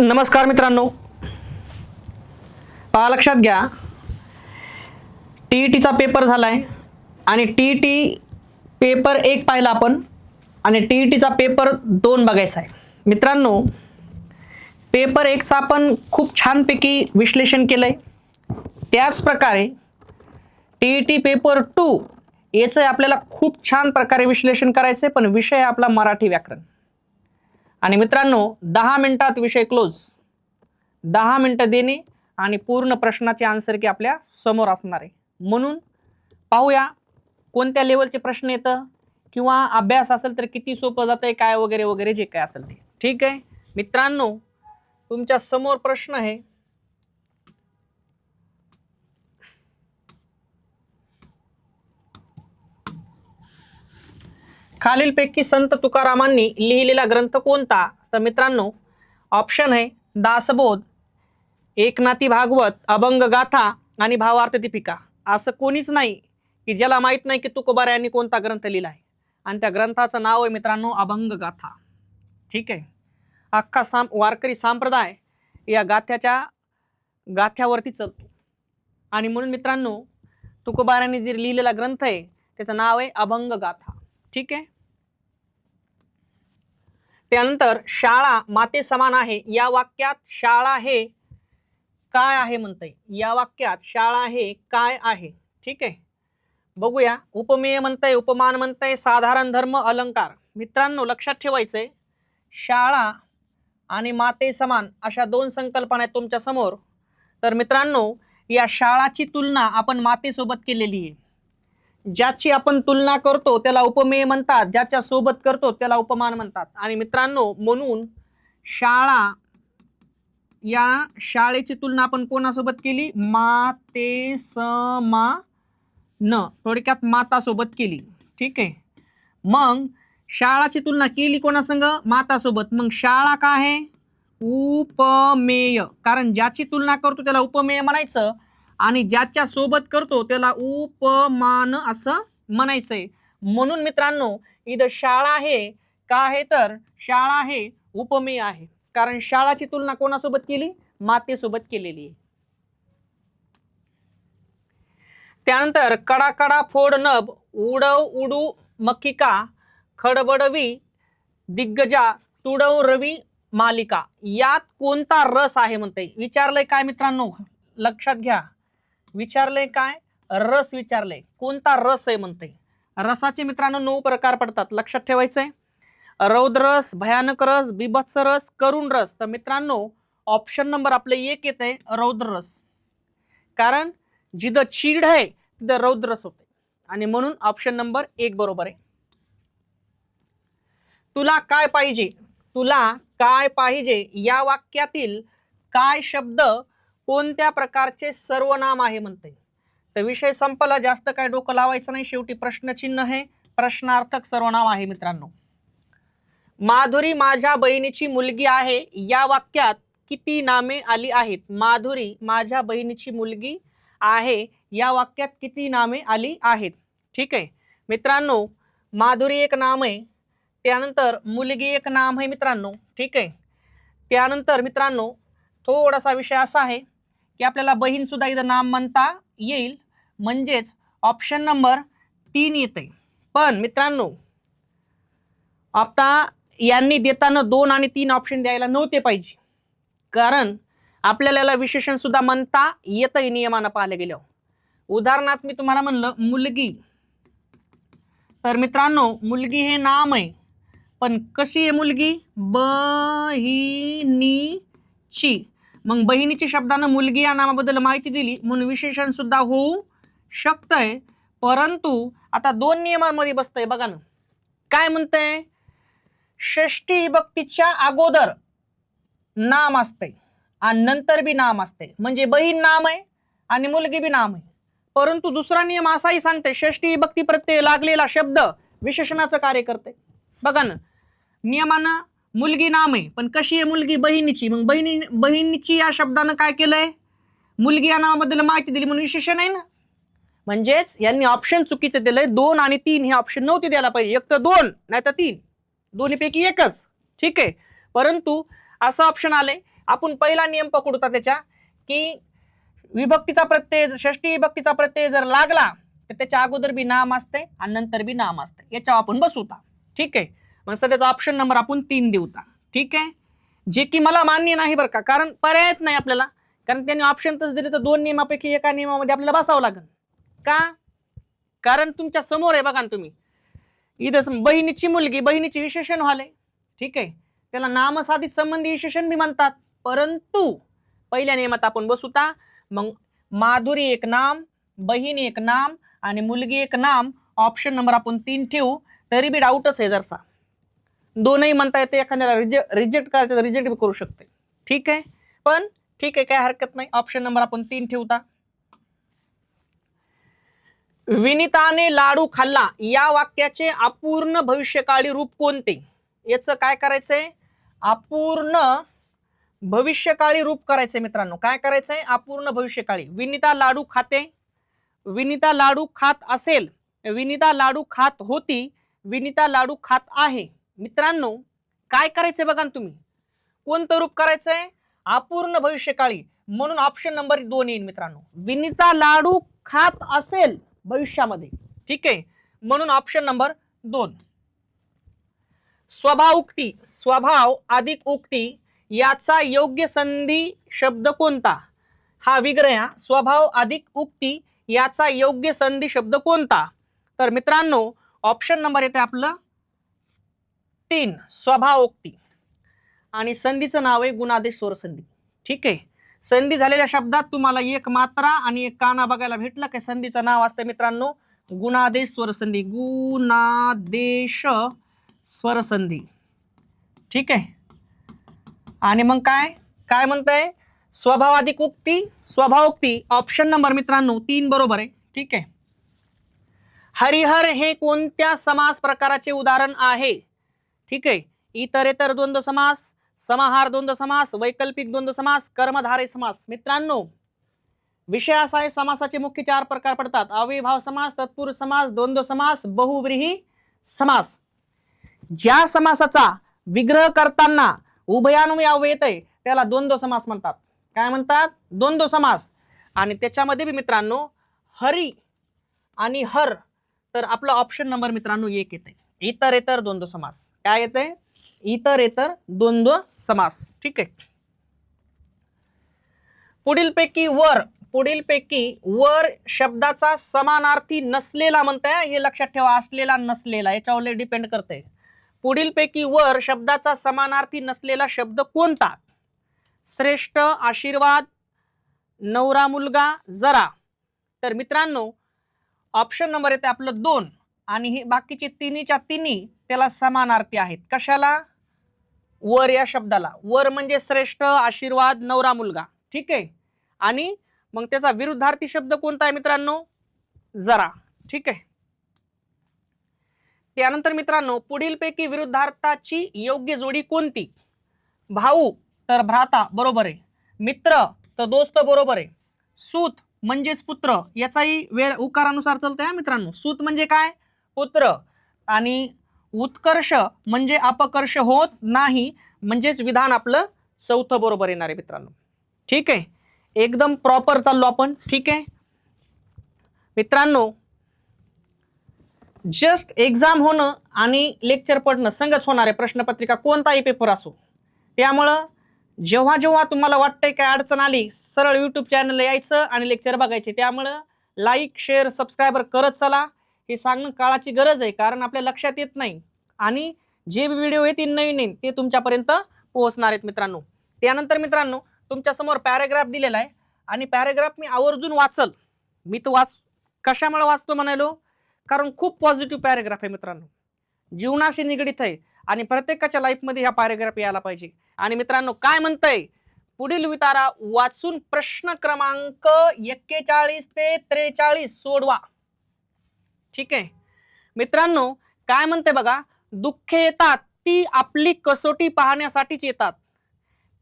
नमस्कार मित्रांनो. पहा लक्षात घ्या. टी ई टीचा पेपर झालाय आणि टी ई टी पेपर एक पाहिला आपण आणि टी ई टीचा पेपर दोन बघायचा आहे. मित्रांनो पेपर एकचा आपण खूप छानपैकी विश्लेषण केलं आहे त्याच प्रकारे T E T paper two याचं आपल्याला खूप छान प्रकारे विश्लेषण करायचं आहे पण विषय आपला मराठी व्याकरण. आणि मित्रांनो दहा मिनिटात विषय क्लोज दहा मिनटं देणे आणि पूर्ण प्रश्नाचे आन्सर की आपल्यासमोर असणार. आहे म्हणून पाहूया कोणत्या लेवलचे प्रश्न येतं किंवा अभ्यास असेल तर किती सोपं जातं आहे काय वगैरे वगैरे जे काय असेल ते. ठीक आहे? मित्रांनो तुमच्यासमोर प्रश्न आहे खालीलपैकी संत तुकारामांनी लिहिलेला ग्रंथ कोणता? तर मित्रांनो ऑप्शन आहे दासबोध एकनाथी भागवत अभंग गाथा आणि भावार्थ दीपिका. असं कोणीच नाही की ज्याला माहीत नाही की तुकोबार यांनी कोणता ग्रंथ लिहिला आहे आणि त्या ग्रंथाचं नाव आहे मित्रांनो अभंग गाथा. ठीक आहे? अख्खा साम वारकरी संप्रदाय या गाथ्याच्या गाथ्यावरती चालतो. आणि म्हणून मित्रांनो तुकोबारांनी जे लिहिलेला ग्रंथ आहे त्याचं नाव आहे अभंग गाथा. ठीक आहे? त्यानंतर शाळा माते समान आहे. या वाक्यात शाळा हे काय आहे म्हणते या वाक्यात शाळा हे काय आहे? ठीक आहे. बघूया. उपमेय म्हणताय उपमान म्हणताय साधारण धर्म अलंकार. मित्रांनो लक्षात ठेवायचंय. शाळा आणि माते समान अशा दोन संकल्पना आहेत तुमच्यासमोर तर मित्रांनो या शाळाची तुलना आपण मातेसोबत केलेली आहे. ज्याची आपण तुलना करतो त्याला उपमेय म्हणतात. ज्याच्या सोबत करतो त्याला उपमान म्हणतात. आणि मित्रांनो म्हणून शाळा या शाळेची तुलना आपण कोणासोबत केली? माते समा न. थोडक्यात मातासोबत केली. ठीक आहे? मग शाळाची तुलना केली कोणासंग? मातासोबत. मग शाळा काय आहे? उपमेय. कारण ज्याची तुलना करतो त्याला उपमेय म्हणायचं. आणि ज्याच्या सोबत करतो त्याला उपमान असं म्हणायचंय. म्हणून मित्रांनो इथं शाळा आहे. का आहे तर? शाळा हे उपमेय आहे. कारण शाळाची तुलना कोणासोबत केली? मातेसोबत केलेली आहे. त्यानंतर कडा कडा फोड नभ उडव उडू मक्किका खडबडवी दिग्गजा तुडव रवी मालिका. यात कोणता रस आहे म्हणते विचारलंय काय मित्रांनो? लक्षात घ्या. विचारलंय काय? रस विचारलंय. कोणता रस आहे म्हणते? रसाचे मित्रांनो नऊ प्रकार पडतात. लक्षात ठेवायचंय. रौद्रस भयानक रस बिभत्स रस करुण रस. तर मित्रांनो ऑप्शन नंबर आपले एक येत आहे रौद्र रस. कारण जिथं चीड आहे तिथं रौद्र रस होते आणि म्हणून ऑप्शन नंबर एक बरोबर आहे. तुला काय पाहिजे? तुला काय पाहिजे? या वाक्यातील काय शब्द कोणत्या प्रकारचे सर्वनाम आहे म्हणते? तर विषय संपला. जास्त काय डोकं लावायचं नाही. शेवटी प्रश्नचिन्ह आहे. प्रश्नार्थक सर्वनाम आहे मित्रांनो. माधुरी माझ्या बहिणीची मुलगी आहे. या वाक्यात किती नामे आली आहेत? माधुरी माझ्या बहिणीची मुलगी आहे. या वाक्यात किती नामे आली आहेत? ठीक आहे. मित्रांनो माधुरी एक नाम आहे. त्यानंतर मुलगी एक नाम आहे मित्रांनो. ठीक आहे. त्यानंतर मित्रांनो थोडासा विषय असा आहे. की आपल्याला बहीण सुद्धा इथं नाम म्हणता येईल. म्हणजेच ऑप्शन नंबर तीन येते. पण मित्रांनो आता यांनी देताना दोन आणि तीन ऑप्शन द्यायला नव्हते पाहिजे. कारण आपल्याला याला विशेषण सुद्धा म्हणता येतंय नियमानं पाहिलं गेल्यावर. उदाहरणार्थ मी तुम्हाला म्हणलं मुलगी. तर मित्रांनो मुलगी हे नाम आहे. पण कशी आहे मुलगी? बहिणीची. मग बहिणीची शब्दानं मुलगी या नामाबद्दल माहिती दिली. म्हणून विशेषण सुद्धा होऊ शकतंय. परंतु आता दोन नियमांमध्ये बसतंय बघा ना. काय म्हणतंय? षष्टी विभक्तीच्या अगोदर नाम असतंय. आणि नंतर बी नाम असते म्हणजे बहीण नाम आहे आणि मुलगी बी नाम आहे. परंतु दुसरा नियम असाही सांगते षष्टी विभक्ती प्रत्यय लागलेला शब्द विशेषणाचं कार्य करते बघा ना. नियमानं मुलगी नाम आहे पण कशी आहे मुलगी? बहिणीची. मग बहिणी बहिणीची या शब्दानं काय केलंय? मुलगी या नावाबद्दल माहिती दिली म्हणून विशेषण आहे ना? म्हणजेच यांनी ऑप्शन चुकीचं दिलंय. दोन आणि तीन हे ऑप्शन नव्हते द्यायला पाहिजे. एक तर दोन नाही तर तीन. दोन्हीपैकी एकच. ठीक आहे? परंतु असं ऑप्शन आलंय. आपण पहिला नियम पकडूता त्याच्या की विभक्तीचा प्रत्यय षष्टी विभक्तीचा प्रत्यय जर लागला तर त्याच्या अगोदर बी नाम असते आणि नंतर बी नाम असते याच्यावर आपण बसवता ठीक आहे? मग सध्याचा ऑप्शन नंबर आपण तीन देऊता ठीक आहे? जे की मला मान्य नाही बरं का कारण पर्यायच नाही आपल्याला. कारण त्यांनी ऑप्शन तसं दिले तर दोन नियमापैकी एका नियमामध्ये आपल्याला बसावं लागेल. का? कारण तुमच्यासमोर आहे बघा ना तुम्ही. इथं बहिणीची मुलगी बहिणीचे विशेषण व्हाले ठीक आहे? त्याला नामसाधित संबंधी विशेषण बी म्हणतात. परंतु पहिल्या नियमात आपण बसूता मग माधुरी एक नाम बहीण एक नाम आणि मुलगी एक नाम. ऑप्शन नंबर आपण तीन ठेवू. तरी बी डाऊटच आहे जरसा. दोनही म्हणता येते एखाद्याला रिजेक्ट रिजेक्ट करायचं तर रिजेक्ट बी करू शकते. ठीक आहे? पण ठीक आहे काय हरकत नाही. ऑप्शन नंबर आपण तीन ठेवता. विनिताने लाडू खाल्ला. या वाक्याचे अपूर्ण भविष्यकाळी रूप कोणते? याचं काय करायचंय? अपूर्ण भविष्यकाळी रूप करायचंय मित्रांनो. काय करायचंय? अपूर्ण भविष्यकाळी. विनिता लाडू खाते. विनिता लाडू खात असेल. विनिता लाडू खात होती. विनिता लाडू खात आहे. मित्रांनो काय करायचंय बघा ना तुम्ही? कोणतं रूप करायचंय? अपूर्ण भविष्यकाळी म्हणून ऑप्शन नंबर दोन येईल मित्रांनो. विनिता लाडू खात असेल भविष्यामध्ये. ठीक आहे? म्हणून ऑप्शन नंबर दोन. स्वभाव उक्ती. स्वभाव अधिक उक्ती. याचा योग्य संधी शब्द कोणता? हा विग्रह स्वभाव अधिक उक्ती. याचा योग्य संधी शब्द कोणता? तर मित्रांनो ऑप्शन नंबर येते आपलं तीन स्वभावोक्ती. आणि संधीचं नाव आहे गुणादेश स्वर संधी. ठीक आहे? संधी झालेल्या शब्दात तुम्हाला एक मात्रा आणि एक काना बघायला भेटलं की? संधीचं नाव असतं मित्रांनो गुणादेश स्वरसंधी गुणादेश स्वरसंधी ठीक आहे? आणि मग काय? काय म्हणताय? स्वभावाधिक उक्ती स्वभावोक्ती. ऑप्शन नंबर मित्रांनो तीन बरोबर आहे. ठीक आहे? हरिहर हे कोणत्या समास प्रकाराचे उदाहरण आहे? ठीक आहे? इतरेतर द्वंद्व समास समाहार द्वंद्व समास वैकल्पिक द्वंद्व समास कर्मधारे समास. मित्रांनो विषय असा आहे समासाचे मुख्य चार प्रकार पडतात. अविभाव समास तत्पुरुष समास द्वंद्व समास बहुव्रीही समास. ज्या समासाचा विग्रह करताना उभयानुमय येत आहे त्याला द्वंद्व समास म्हणतात. काय म्हणतात? द्वंद्व समास. आणि त्याच्यामध्ये बी मित्रांनो हरी आणि हर तर आपला ऑप्शन नंबर मित्रांनो एक येते इतर इतर द्वंद्व समास. काय येते इतर इतर द्वंद्व समास. ठीक आहे. पुढीलपैकी वर पुढीलपैकी वर शब्दाचा समानार्थी नसलेला म्हणताय हे लक्षात ठेवा असलेला नसलेला याच्यावर डिपेंड करते पुढीलपैकी वर शब्दाचा समानार्थी नसलेला शब्द कोणता? श्रेष्ठ आशीर्वाद नवरा मुलगा जरा. तर मित्रांनो ऑप्शन नंबर येते आपलं दोन. आणि हे बाकीचे तिन्हीच्या तिन्ही त्याला समानार्थी आहेत. कशाला? वर या शब्दाला. वर म्हणजे श्रेष्ठ आशीर्वाद नवरा मुलगा. ठीक आहे? आणि मग त्याचा विरुद्धार्थी शब्द कोणता आहे मित्रांनो? जरा. ठीक आहे? त्यानंतर मित्रांनो पुढीलपैकी विरुद्धार्थाची योग्य जोडी कोणती? भाऊ तर भ्राता बरोबर आहे. मित्र तर दोस्त बरोबर आहे. सूत म्हणजेच पुत्र याचाही वेळ उकारानुसार चालतंय या मित्रांनो. सूत म्हणजे काय? पुत्र आणि उत्कर्ष म्हणजे अपकर्ष होत नाही म्हणजेच विधान आपलं चौथं बरोबर येणार आहे मित्रांनो. ठीक आहे? एकदम प्रॉपर चाललो आपण. ठीक आहे? मित्रांनो जस्ट एक्झाम होणं आणि लेक्चर पडणं संगच होणार आहे प्रश्नपत्रिका कोणताही पेपर असो. त्यामुळं जेव्हा जेव्हा तुम्हाला वाटतंय काय अडचण आली सरळ यूट्यूब चॅनलला यायचं आणि लेक्चर बघायचे. त्यामुळं लाईक शेअर सबस्क्रायबर करत चला. हे सांगणं काळाची गरज आहे कारण आपल्या लक्षात येत नाही. आणि जे व्हिडिओ येतील नवीन नवीन ते तुमच्यापर्यंत पोहोचणार आहेत मित्रांनो. त्यानंतर मित्रांनो तुमच्यासमोर पॅरेग्राफ दिलेला आहे. आणि पॅरेग्राफ मी आवर्जून वाचल. मी तो वाच कशामुळे वाचतो म्हणालो? कारण खूप पॉझिटिव्ह पॅरेग्राफ आहे मित्रांनो. जीवनाशी निगडीत आहे. आणि प्रत्येकाच्या लाईफमध्ये ह्या पॅरेग्राफ यायला पाहिजे. आणि मित्रांनो काय म्हणतंय? पुढील वितारा वाचून प्रश्न क्रमांक एक्केचाळीस ते त्रेचाळीस सोडवा. ठीक आहे? मित्रांनो काय म्हणते बघा? दुःखे येतात ती आपली कसोटी पाहण्यासाठीच येतात.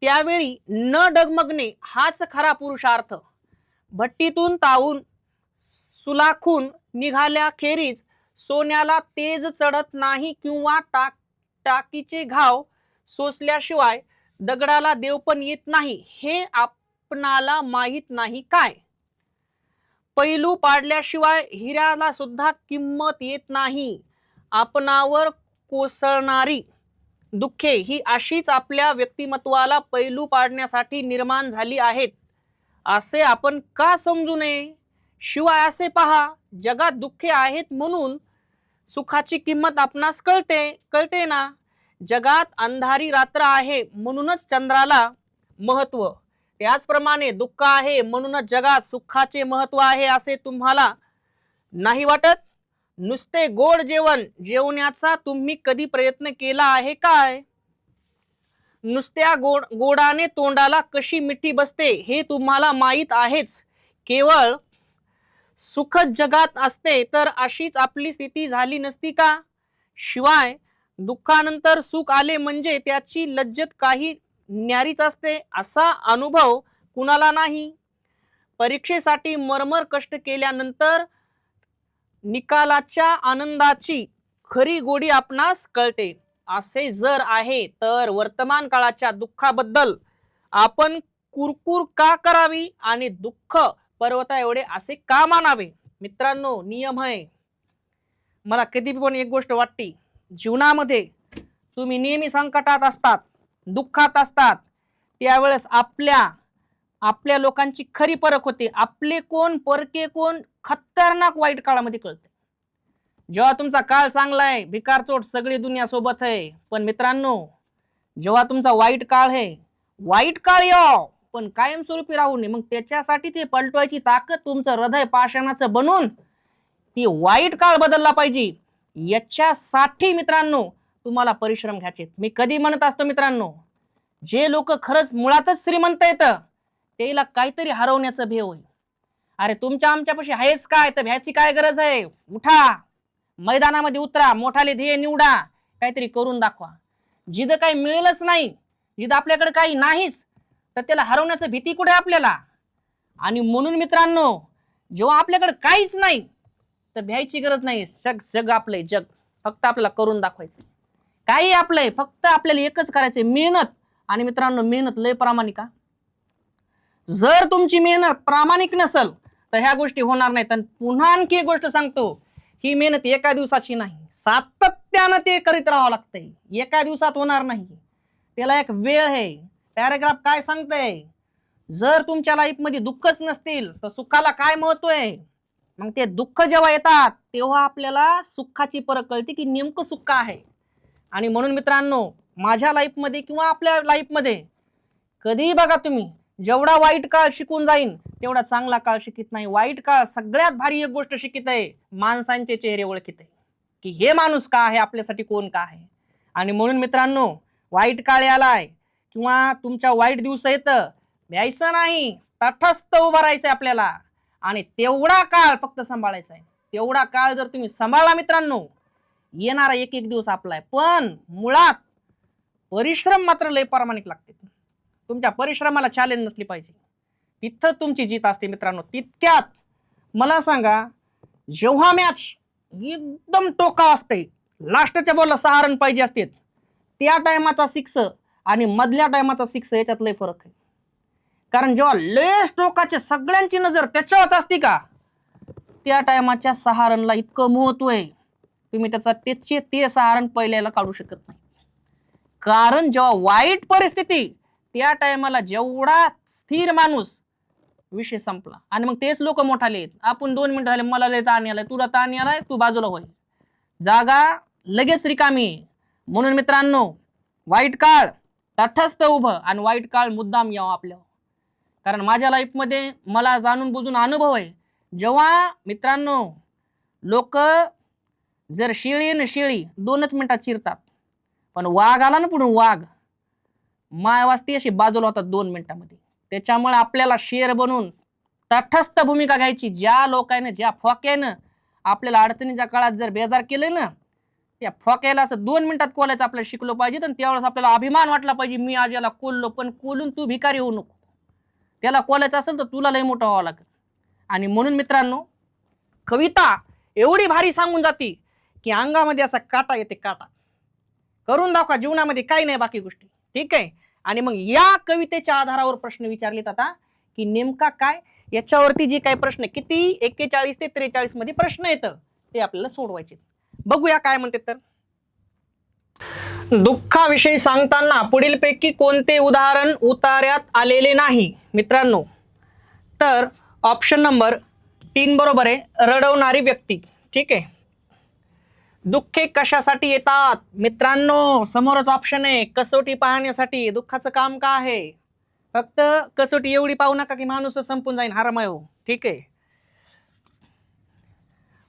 त्यावेळी न डगमगणे हाच खरा पुरुषार्थ. भट्टीतून तावून सुलाखून निघाल्या खेरीज सोन्याला तेज चढत नाही किंवा टाक टाकीचे घाव सोसल्याशिवाय दगडाला देव पण येत नाही हे आपणाला माहीत नाही काय? पैलू पाडल्याशिवाय हिऱ्याला सुद्धा किंमत येत नाही. आपणावर कोसळणारी दुःखे ही अशीच आपल्या व्यक्तिमत्वाला पैलू पाडण्यासाठी निर्माण झाली आहेत. असे आपण का समजू नये? शिवाय असे पहा जगात दुःखे आहेत म्हणून सुखाची किंमत आपणास कळते कळते ना? जगात अंधारी रात्र आहे म्हणूनच चंद्राला महत्त्व त्याचप्रमाणे दुःख आहे म्हणूनच जगात सुखाचे महत्त्व आहे असे तुम्हाला नाही वाटत? नुसते गोड जेवण जेवण्याचा तुम्ही कधी प्रयत्न केला आहे काय? नुसत्या गोड गोडाने तोंडाला कशी मिठी बसते हे तुम्हाला माहीत आहेच. केवळ सुखद जगात असते तर अशीच आपली स्थिती झाली नसती का? शिवाय दुःखानंतर सुख आले म्हणजे त्याची लज्जत काही न्यारीच असते असा अनुभव कुणाला नाही. परीक्षेसाठी मरमर कष्ट केल्यानंतर निकालाच्या आनंदाची खरी गोडी आपणास कळते. असे जर आहे तर वर्तमान काळाच्या दुःखाबद्दल आपण कुरकुर का करावी आणि दुःख पर्वता एवढे असे का मानावे? मित्रांनो नियम आहे. मला कधी पण एक गोष्ट वाटते जीवनामध्ये तुम्ही नेहमी संकटात असतात. दुःखात असतात. त्यावेळेस आपल्या आपल्या लोकांची खरी परख होते. आपले कोण परके कोण खतरनाक वाईट काळामध्ये कळते. जेव्हा तुमचा काळ चांगला आहे भिकारचोट सगळी दुनिया सोबत आहे. पण मित्रांनो जेव्हा तुमचा वाईट काळ आहे वाईट काळ याव पण कायमस्वरूपी राहू नये. मग त्याच्यासाठी ते पलटवायची ताकद तुमचं हृदय पाषाणाचं बनून ती वाईट काळ बदलला पाहिजे. याच्यासाठी मित्रांनो तुम्हाला परिश्रम घ्यायचे मी कधी म्हणत असतो मित्रांनो जे लोक खरंच मुळातच श्रीमंत येतं त्याला काहीतरी हरवण्याचं भेव आहे. अरे तुमच्या आमच्यापाशी आहेच काय? तर भ्याची काय गरज आहे? उठा. मैदानामध्ये उतरा. मोठाले ध्येय निवडा. काहीतरी करून दाखवा. जिद काही मिळेलच नाही जिद आपल्याकडे काही नाहीच तर त्याला हरवण्याचं भीती कुठे आपल्याला? आणि म्हणून मित्रांनो जेव्हा आपल्याकडे काहीच नाही तर भ्यायची गरज नाही सग जग आपलंय जग. फक्त आपल्याला करून दाखवायचं काही आपलंय फक्त आपल्याला एकच करायचंय मेहनत. आणि मित्रांनो मेहनत लय प्रामाणिक जर तुमची मेहनत प्रामाणिक नसल तर ह्या गोष्टी होणार नाहीत. आणि पुन्हा आणखी एक गोष्ट सांगतो ही मेहनत एका दिवसाची नाही. सातत्यानं ते करीत राहावं लागतंय. एका दिवसात होणार नाही. त्याला एक वेळ आहे. पॅराग्राफ काय सांगतंय? जर तुमच्या लाईफमध्ये दुःखच नसतील तर सुखाला काय महत्त्व आहे? मग ते दुःख जेव्हा येतात तेव्हा आपल्याला सुखाची परत कळते की नेमकं सुख आहे. आणि म्हणून मित्रांनो माझ्या लाईफमध्ये किंवा आपल्या लाईफमध्ये कधीही बघा तुम्ही जेवढा वाईट काळ शिकून जाईन तेवढा चांगला काळ शिकित नाही. वाईट काळ सगळ्यात भारी एक गोष्ट शिकित आहे माणसांचे चेहरे ओळखित आहे. की हे माणूस का आहे आपल्यासाठी कोण का आहे? आणि म्हणून मित्रांनो वाईट काळ आलाय किंवा तुमच्या वाईट दिवस येतं द्यायचं नाही तटस्थ उभं राहायचंय आपल्याला. आणि तेवढा काळ फक्त सांभाळायचा आहे तेवढा काळ जर तुम्ही सांभाळला मित्रांनो येणारा एक एक दिवस आपला आहे पण मुळात परिश्रम मात्र लय प्रामाणिक लागते. तुमच्या परिश्रमाला चॅलेंज नसली पाहिजे. तिथं तुमची जीत असते मित्रांनो. तितक्यात मला सांगा जेव्हा मॅच एकदम टोका असते लास्टच्या बॉलला सहा रन पाहिजे असते त्या टायमाचा सिक्स आणि मधल्या टायमाचा सिक्स याच्यात लय फरक आहे. कारण जेव्हा लेस टोकाचे सगळ्यांची नजर त्याच्यावर असते का त्या टायमाच्या सहा रनला इतकं महत्त्व आहे. तुम्ही त्याचा त्याचे ते सारण पहिल्याला काढू शकत नाही. कारण जेव्हा वाईट परिस्थिती त्या टायमाला जेवढा स्थिर माणूस विषय संपला. आणि मग तेच लोक मोठाले आपण दोन मिनिटं झाले मला लय ताण आलाय तुला ताण आलाय तू बाजूला होय. जागा लगेच रिकामी म्हणून मित्रांनो वाईट काळ तटस्थ उभं आणि वाईट काळ मुद्दाम यावं आपल्यावर. कारण माझ्या लाईफमध्ये मला जाणून बुजून अनुभव आहे. जेव्हा मित्रांनो लोक जर शेळीनं न शेळी दोनच मिनिटात चिरतात पण वाघ आला ना पुढून वाघ. माय वाजती अशी बाजूला होतात दोन मिनिटामध्ये. त्याच्यामुळे आपल्याला शेर बनून तटस्थ भूमिका घ्यायची. ज्या लोकांनी ज्या फोक्यानं आपल्याला अडचणीच्या काळात जर बेजार केले ना त्या फोक्याला असं दोन मिनिटात कोलायचं आपल्याला शिकलो पाहिजे आणि त्यावेळेस आपल्याला अभिमान वाटला पाहिजे मी आज याला कोललो पण कोलून तू भिकारी होऊ नको. त्याला कोलायचं असेल तर तुला लय मोठं व्हावं लागेल. आणि म्हणून मित्रांनो कविता एवढी भारी सांगून जाते की अंगामध्ये असा काटा येते काटा. करून दाखवा जीवनामध्ये काही नाही बाकी गोष्टी. ठीक आहे? आणि मग या कवितेच्या आधारावर प्रश्न विचारलेत आता की नेमका काय? याच्यावरती जे काही प्रश्न किती एक्केचाळीस ते त्रेचाळीसमध्ये प्रश्न येतं ते आपल्याला सोडवायचे बघूया काय म्हणते तर. दुःखाविषयी सांगताना पुढीलपैकी कोणते उदाहरण उतार्यात आलेले नाही? मित्रांनो तर ऑप्शन नंबर तीन बरोबर आहे रडवणारी व्यक्ती. ठीक आहे? दुःखे कशासाठी येतात? मित्रांनो समोरच ऑप्शन आहे कसोटी पाहण्यासाठी. दुःखाचं काम का आहे? फक्त कसोटी एवढी पाहू नका की माणूस संपून जाईल हारमय. हो ठीक आहे?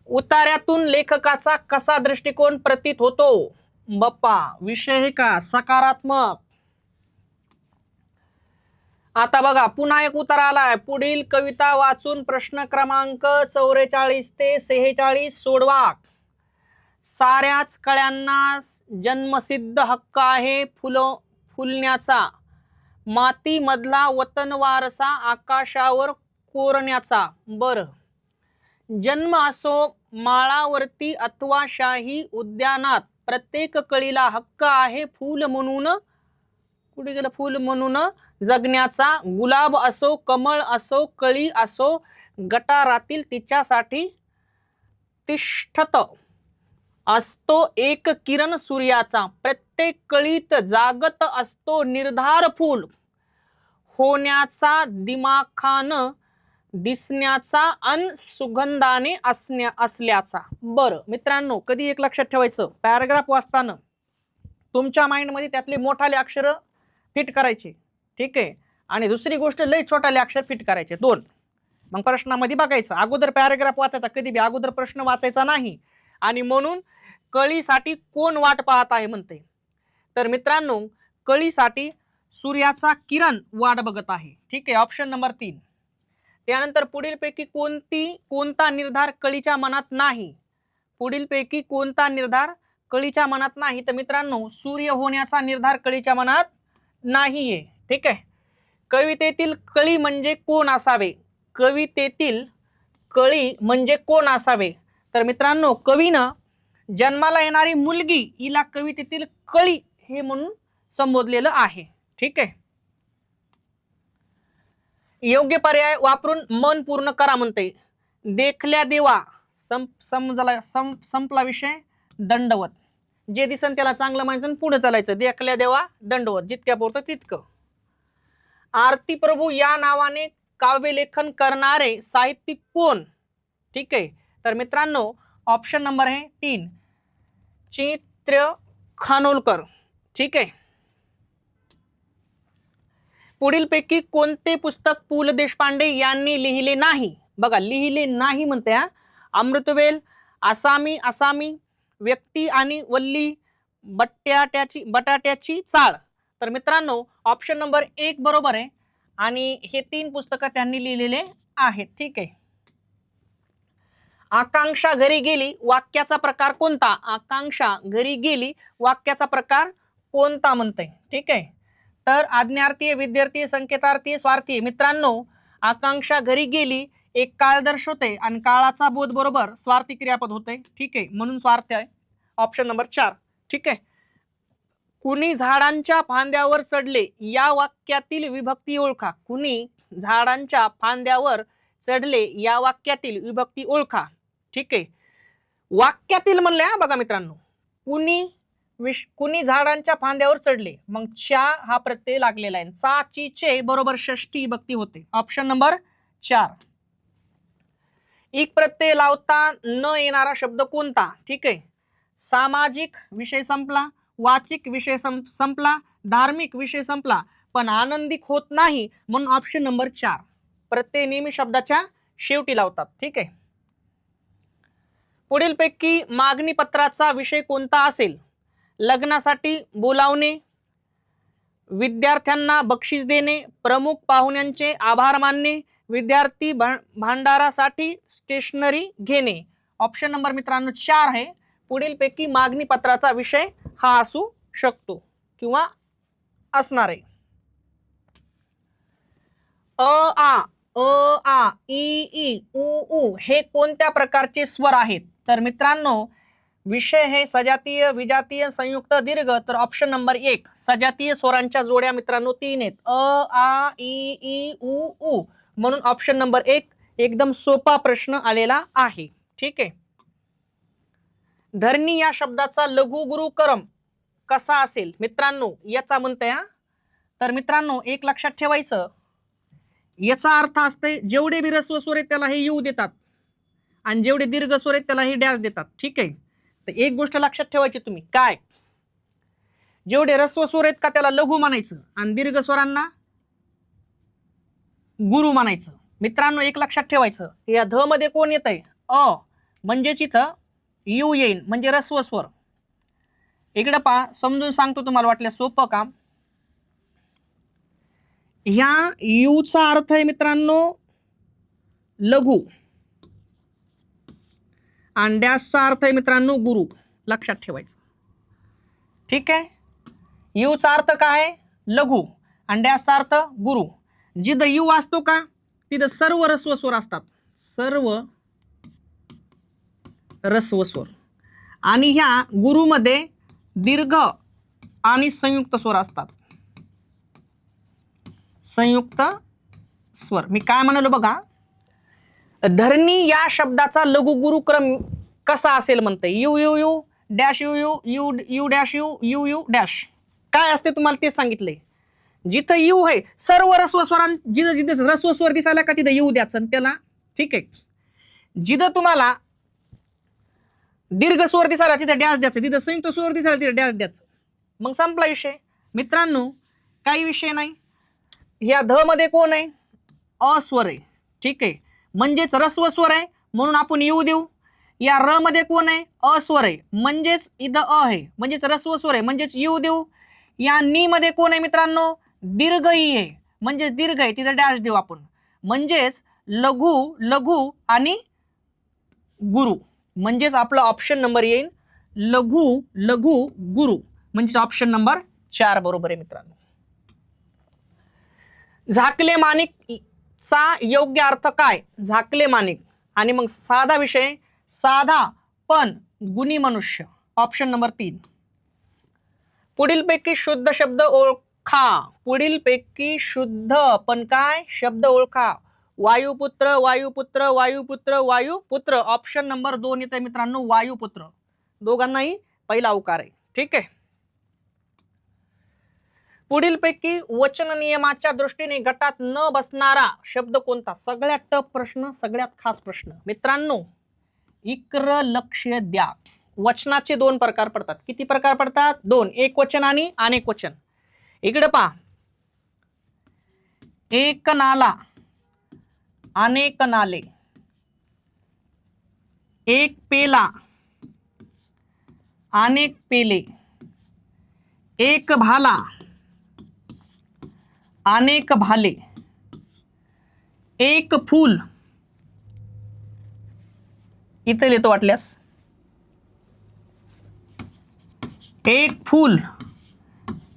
उतार्यातून लेखकाचा कसा दृष्टिकोन प्रतीत होतो? बाप्पा विषय हे का? सकारात्मक. आता बघा पुन्हा एक उतार आलाय. पुढील कविता वाचून प्रश्न क्रमांक चौवेचाळीस ते सेहेचाळीस सोडवा. साऱ्याच कळ्यांना जन्मसिद्ध हक्क आहे फुलो फुलण्याचा. मातीमधला वतन वारसा आकाशावर कोरण्याचा. बर. जन्म असो माळावरती अथवा शाही उद्यानात प्रत्येक कळीला हक्क आहे फूल म्हणून. कुठे गेलं फूल म्हणून? जगण्याचा. गुलाब असो कमळ असो कळी असो गटारातील तिच्यासाठी तिष्ठत. असतो एक किरण सूर्याचा. प्रत्येक कळीत जागत असतो निर्धार फूल. होण्याचा दिमाखान दिसण्याचा अन सुगंधाने असण्या असल्याचा. बरं मित्रांनो कधी एक लक्षात ठेवायचं? पॅराग्राफ वाचताना. तुमच्या माइंडमध्ये त्यातले मोठाले अक्षर फिट करायचे. ठीक आहे? आणि दुसरी गोष्ट लय छोटाले अक्षर फिट करायचे. दोन. मग प्रश्नामध्ये बघायचं. अगोदर पॅराग्राफ वाचायचा. कधी बी अगोदर प्रश्न वाचायचा नाही. आणि म्हणून कळीसाठी कोण वाट पाहत आहे म्हणते? तर मित्रांनो कळीसाठी सूर्याचा किरण वाट बघत आहे. ठीक आहे ऑप्शन नंबर तीन. त्यानंतर पुढीलपैकी कोणती कोणता निर्धार कळीच्या मनात नाही? पुढीलपैकी कोणता निर्धार कळीच्या मनात नाही? तर मित्रांनो सूर्य होण्याचा निर्धार कळीच्या मनात नाहीये. ठीक आहे? कवितेतील कळी म्हणजे कोण असावे? कवितेतील कळी म्हणजे कोण असावे? तर मित्रांनो कवीनं जन्माला येणारी मुलगी हिला कवितेतील कळी हे म्हणून संबोधलेलं आहे. ठीक आहे? योग्य पर्याय वापरून मन पूर्ण करा म्हणते. देखल्या देवा संप समजला संप संपला विषय दंडवत. जे दिसन त्याला चांगलं माहिती पुढे चालायचं. देखल्या देवा दंडवत. जितक्या पुरतं तितकं. आरती प्रभू या नावाने काव्यलेखन करणारे साहित्यिक कोण? ठीक आहे? तर मित्रांनो ऑप्शन नंबर आहे तीन. चित्र खानोलकर. ठीक आहे? पुढीलपैकी कोणते पुस्तक पु ल देशपांडे यांनी लिहिले नाही? बघा लिहिले नाही म्हणते हा. अमृतवेल आसामी आसामी व्यक्ती आणि वल्ली बट्ट्याट्याची बटाट्याची चाळ. तर मित्रांनो ऑप्शन नंबर एक बरोबर आहे. आणि हे तीन पुस्तकं त्यांनी लिहिलेले आहेत. ठीक आहे? आकांक्षा घरी गेली वाक्याचा प्रकार कोणता? आकांक्षा घरी गेली वाक्याचा प्रकार कोणता म्हणतंय? ठीक आहे? तर आज्ञार्थी विद्यार्थी संकेतार्थी स्वार्थी मित्रांनो आकांक्षा घरी गेली एक काळ दर्शवते आणि काळाचा बोध बरोबर स्वार्थी क्रियापद होते ठीक आहे? म्हणून स्वार्थ आहे. ऑप्शन नंबर चार. ठीक आहे? कुणी झाडांच्या फांद्यावर चढले या वाक्यातील विभक्ती ओळखा. कुणी झाडांच्या फांद्यावर चढले या वाक्यातील विभक्ती ओळखा. ठीक आहे. वाक्यातील म्हणले बघा मित्रांनो. कुणी विश कुणी झाडांच्या फांद्यावर चढले मग चा हा प्रत्यय लागलेला आहे. चाची चे बरोबर षष्टी भक्ती होते. ऑप्शन नंबर चार. एक प्रत्यय लावता न येणारा शब्द कोणता? ठीक आहे. सामाजिक विषय संपला वाचिक विषय संपला धार्मिक विषय संपला पण आनंदिक होत नाही म्हणून ऑप्शन नंबर चार. प्रत्यय नेहमी शब्दाच्या शेवटी लावतात. ठीक आहे. पुढीलपैकी मागणी पत्राचा विषय कोणता असेल? लग्नासाठी बोलावणे विद्यार्थ्यांना बक्षीस देणे प्रमुख पाहुण्यांचे आभार मानणे विद्यार्थी भा- भांडारासाठी स्टेशनरी घेणे. ऑप्शन नंबर मित्रांनो चार आहे. पुढीलपैकी मागणी पत्राचा विषय हा असू शकतो किंवा असणार आहे. अ आ अ आ ई ई उ उ हे कोणत्या प्रकारचे स्वर आहेत? तर मित्रांनो विषय हे सजातीय विजातीय संयुक्त दीर्घ तर ऑप्शन नंबर एक सजातीय स्वरांच्या जोड्या मित्रांनो तीन आहेत. अ आ इ ई उ उ. म्हणून ऑप्शन नंबर एक एकदम सोपा प्रश्न आलेला आहे. ठीक आहे? धरणी या शब्दाचा लघु गुरुकरम कसा असेल? मित्रांनो याचा म्हणतोय हा. तर मित्रांनो एक लक्षात ठेवायचं. याचा अर्थ असते जेवढे बी रस्व स्वर आहेत त्याला हे येऊ देतात. आणि जेवढे दीर्घ स्वर आहेत त्याला हे डॅश देतात. ठीक आहे? तर एक गोष्ट लक्षात ठेवायची तुम्ही. काय? जेवढे रस्व स्वर आहेत का त्याला लघु म्हणायचं आणि दीर्घ स्वरांना गुरु म्हणायचं. मित्रांनो एक लक्षात ठेवायचं. या ध मध्ये कोण येत आहे अ. म्हणजेच इथं यू येईन. म्हणजे रस्व स्वर. इकडं पहा समजून सांगतो तुम्हाला वाटलं सोपं काम. ह्या यूचा अर्थ आहे मित्रांनो लघु. अंड्याचा अर्थ आहे मित्रांनो गुरु. लक्षात ठेवायचं. ठीक आहे? यूचा अर्थ काय? आहे लघु. अंड्याचा अर्थ गुरु. जिथं यू असतो का? तिथं सर्व रस्व स्वर असतात. सर्व रस्व स्वर आणि ह्या गुरुमध्ये दीर्घ आणि संयुक्त स्वर असतात. संयुक्त स्वर. मी काय म्हणालो बघा? धरणी या शब्दाचा लघु गुरुक्रम कसा असेल म्हणते U U U dash U U U U dash U U U dash. काय असते तुम्हाला ते सांगितलंय? जिथं यू आहे सर्व रस्वस्वरां जिथं जिथं रस्वस्वर दिसायला का तिथं येऊ द्यायचं त्याला ठीक आहे. जिथं तुम्हाला दीर्घ स्वर दिसायला तिथं डॅश द्यायचं तिथं संयुक्त स्वर दिसायला तिथं डॅश द्यायचं मग संपला विषय. मित्रांनो काही विषय नाही. या ध मध्ये कोण आहे? अस्वर आहे. ठीक आहे. म्हणजेच रस्व स्वर आहे म्हणून आपण येऊ देऊ. या र मध्ये कोण आहे? अस्वर आहे. म्हणजेच इथं अ आहे. म्हणजेच रस्व स्वर आहे. म्हणजेच येऊ देऊ. या नी मध्ये कोण आहे मित्रांनो? दीर्घ ई आहे. म्हणजेच दीर्घ आहे. तिथं डॅश देऊ आपण. म्हणजेच लघु लघु आणि गुरु. म्हणजेच आपला ऑप्शन नंबर येईल लघु लघु गुरु. म्हणजेच ऑप्शन नंबर चार बरोबर आहे मित्रांनो. झाकले माणिक चा योग्य अर्थ काय? झाकले माणिक. आणि मग साधा विषय साधा पण गुणी मनुष्य. ऑप्शन नंबर तीन. पुढीलपैकी शुद्ध शब्द ओळखा. पुढीलपैकी शुद्ध पण काय? शब्द ओळखा. वायुपुत्र वायुपुत्र वायुपुत्र वायुपुत्र. ऑप्शन नंबर दोन येते मित्रांनो वायुपुत्र. दोघांनाही पहिला अवकार आहे. ठीक आहे? पुढीलपैकी वचन नियमाच्या दृष्टीने गटात न बसणारा शब्द कोणता? सगळ्यात टप प्रश्न सगळ्यात खास प्रश्न. मित्रांनो इक्र लक्ष द्या. वचनाचे दोन प्रकार पडतात. किती प्रकार पडतात? दोन. एक वचन आणि अनेक वचन. इकडे पहा. एक नाला अनेक नाले. एक पेला अनेक पेले. एक भाला अनेक भाले एक फूल. इथं लिहितो वाटल्यास. एक फूल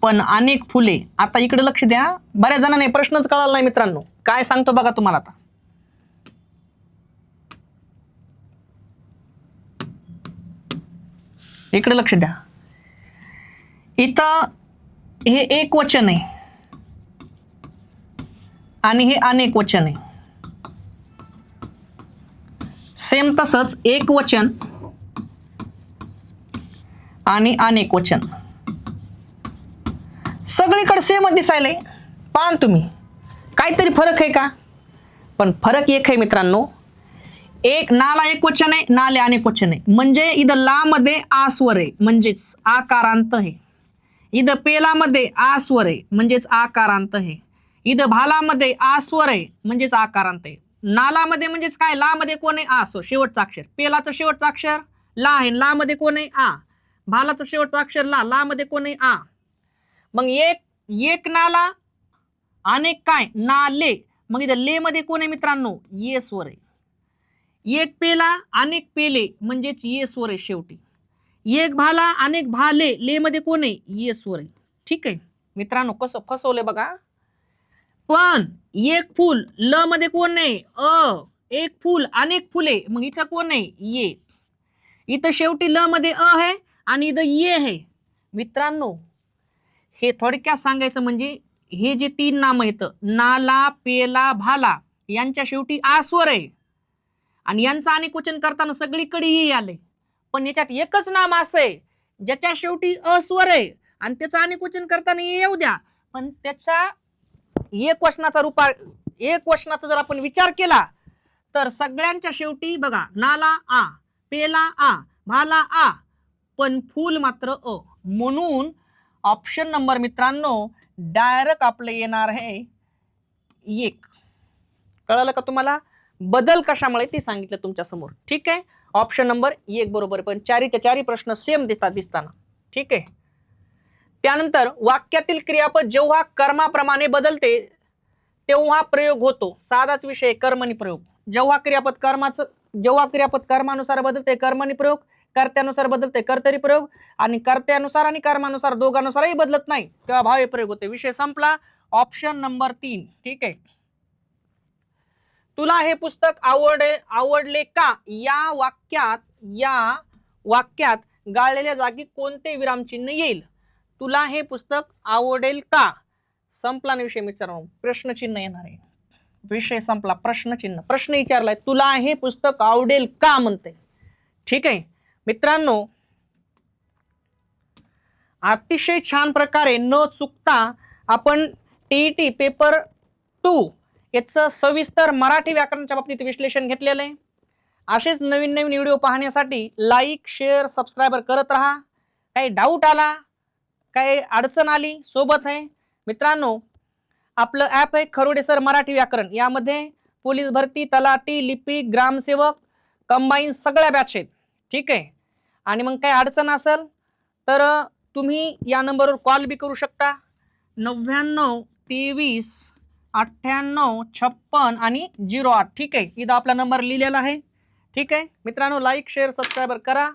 पण अनेक फुले. आता इकडे लक्ष द्या. बऱ्याच जणांना प्रश्नच कळाला नाही मित्रांनो. काय सांगतो बघा तुम्हाला आता. इकडे लक्ष द्या. इथं हे एक वचन आहे. आणि हे अनेक वचन आहे. सेम तसंच एक वचन आणि अनेक वचन. सगळीकडे सेम दिसायलंय पान तुम्ही. काहीतरी फरक आहे का? पण फरक एक आहे मित्रांनो. एक नाला एक वचन आहे नाले अनेक वचन आहे. म्हणजे इथं ला मध्ये आस्वर आहे. म्हणजेच आकारांत आहे. इथं पेलामध्ये आस्वर आहे. म्हणजेच आकारांत आहे. इथं भालामध्ये आस्वर आहे म्हणजेच आकारांत आहे नालामध्ये म्हणजेच काय? ला मध्ये कोण आहे? आ सो शेवटचं अक्षर. पेलाचं शेवटचं अक्षर ला आहे. ला मध्ये कोण आहे? आ. भालाचं शेवटचं अक्षर ला. ला मध्ये कोण आहे? आ. मग एक एक नाला अनेक काय? नाले. मग इथं ले मध्ये कोण आहे मित्रांनो? ये स्वर आहे. एक पेला अनेक पेले म्हणजेच ये स्वर आहे शेवटी. एक भाला अनेक भाले ले मध्ये कोण आहे? ये स्वर आहे. ठीक आहे. मित्रांनो कसं फसवलंय बघा. पण एक फूल ल मध्ये कोण नाही? अ एक फूल अनेक फुले. मग इथं कोण नाही? ये. इथं शेवटी ल मध्ये अ आहे आणि इथं ये आहे. मित्रांनो हे थोडक्यात सांगायचं म्हणजे हे जे तीन नाम आहेत नाला पेला भाला यांच्या शेवटी आस्वर आहे. आणि यांचं अनेक वचन करताना सगळीकडे ये आले पण याच्यात एकच नाम असं आहे ज्याच्या शेवटी अस्वर आहे. आणि त्याचं अनेक वचन करताना येऊ द्या. पण त्याच्या एक वचनाचा रूपा एक वचनाचा जर आपण विचार केला तर सगळ्यांच्या शेवटी बघा नाला आ पेला आ भाला आ पण फूल मात्र अ. म्हणून ऑप्शन नंबर मित्रांनो डायरेक्ट आपलं येणार आहे एक. कळालं का तुम्हाला? बदल कशामुळे ते सांगितलं तुमच्यासमोर. ठीक आहे? ऑप्शन नंबर एक बरोबर आहे. पण ते चारी प्रश्न सेम दिसतात दिसताना. ठीक आहे? त्यानंतर वाक्यातील क्रियापद जेव्हा कर्माप्रमाणे बदलते तेव्हा प्रयोग होतो. साधाच विषय कर्मणी प्रयोग. जेव्हा क्रियापद कर्माचं जेव्हा क्रियापद कर्मानुसार बदलते कर्मणी प्रयोग. कर्त्यानुसार बदलते कर्तरी प्रयोग. आणि कर्त्यानुसार आणि कर्मानुसार दोघांनुसारही बदलत नाही तेव्हा भावे प्रयोग होते. विषय संपला. ऑप्शन नंबर तीन. ठीक आहे. तुला हे पुस्तक आवडे आवडले का? या वाक्यात या वाक्यात गाळलेल्या जागी कोणते विरामचिन्ह येईल? तुला हे पुस्तक आवडेल का? संपला ना विषय मित्रांनो प्रश्नचिन्ह येणार आहे. विषय संपला प्रश्नचिन्ह. प्रश्न विचारलाय तुला हे पुस्तक आवडेल का म्हणते. ठीक आहे. मित्रांनो अतिशय छान प्रकारे न चुकता आपण टीईटी पेपर टू याचं सविस्तर मराठी व्याकरणाच्या बाबतीत विश्लेषण घेतलेलं आहे. असेच नवीन नवीन व्हिडिओ पाहण्यासाठी लाईक शेअर सबस्क्राईबर करत राहा. काही डाऊट आला काही अडचण आली सोबत आहे. मित्रांनो आपलं ॲप आहे खरोडे सर मराठी व्याकरण. यामध्ये पोलीस भरती तलाटी लिपिक ग्रामसेवक कंबाईन सगळ्या बॅच आहेत. ठीक आहे? आणि मग काही अडचण असेल तर तुम्ही या नंबरवर कॉल बी करू शकता. नव्याण्णव तेवीस अठ्ठ्याण्णव छप्पन आणि झिरो आठ. ठीक आहे? इथं आपला नंबर लिहिलेला आहे. ठीक आहे? मित्रांनो लाईक शेअर सबस्क्रायबर करा.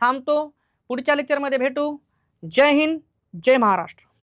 थांबतो. पुढच्या लेक्चरमध्ये भेटू. जय हिंद. जय महाराष्ट्र.